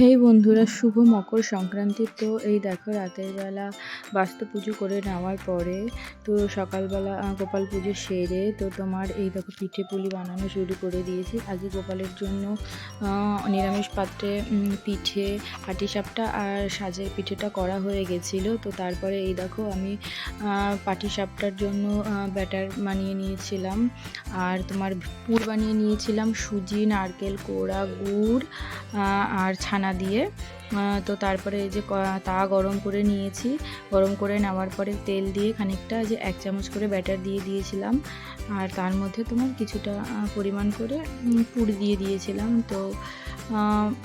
হেই বন্ধুরা, শুভ মকর সংক্রান্তি। তো এই দেখো, রাতের বেলা বাস্তু পুজো করে নেওয়ার পরে তো সকালবেলা গোপাল পুজো সেরে তো তোমার এই দেখো পিঠে পুলি বানানো শুরু করে দিয়েছি। আজকে গোপালের জন্য নিরামিষ পাত্রে পিঠে পাটিসাপটা আর সাজের পিঠেটা করা হয়ে গেছিল। তো তারপরে এই দেখো আমি পাটিসাপটার জন্য ব্যাটার বানিয়ে নিয়েছিলাম। আর তোমার পুর বানিয়ে নিয়েছিলাম সুজি, নারকেল, কোড়া, গুড় আর ছানা দিয়ে তো তারপরে এই যে তা গরম করে নিয়েছি। গরম করে নেওয়ার পরে তেল দিয়ে খানিকটা যে এক চামচ করে ব্যাটার দিয়ে দিয়েছিলাম। আর তার মধ্যে তোমার কিছুটা পরিমাণ করে পুর দিয়ে দিয়েছিলাম। তো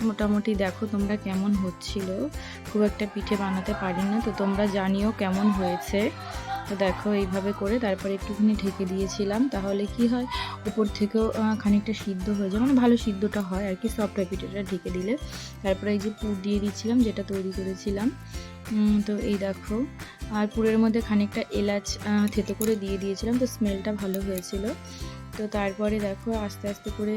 মোটামুটি দেখো তোমরা কেমন হচ্ছিল। খুব একটা পিঠে বানাতে পারি না, তো তোমরা জানিও কেমন হয়েছে। তো দেখো, এইভাবে করে তারপরে একটুখানি ঢেকে দিয়েছিলাম। তাহলে কি হয়? উপর থেকেও খানিকটা সিদ্ধ হয়ে যায়। মানে ভালো সিদ্ধটা হয় আর কি সফট হয় ঢেকে দিলে। তারপরে এই যে পুর দিয়ে দিচ্ছিলাম, যেটা তৈরি করেছিলাম। তো এই দেখো, আর পুরের মধ্যে খানিকটা এলাচ থেতো করে দিয়ে দিয়েছিলাম। তো স্মেলটা ভালো হয়েছিল। তো তারপরে দেখো, আস্তে আস্তে করে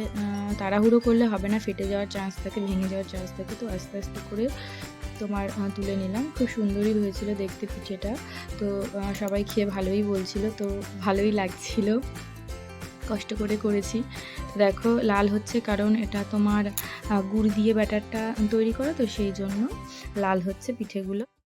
তাড়াহুড়ো করলে হবে না, ফেটে যাওয়ার চান্স থাকে, ভেঙে যাওয়ার চান্স থাকে। তো আস্তে আস্তে করে তোমার তুলে নিলাম। খুব সুন্দরই হয়েছিল দেখতে পিঠেটা। তো সবাই খেয়ে ভালোই বলছিল, তো ভালোই লাগছিল। কষ্ট করে করেছি। দেখো, লাল হচ্ছে কারণ এটা তোমার গুড় দিয়ে ব্যাটারটা তৈরি করা, তো সেই জন্য লাল হচ্ছে পিঠেগুলো।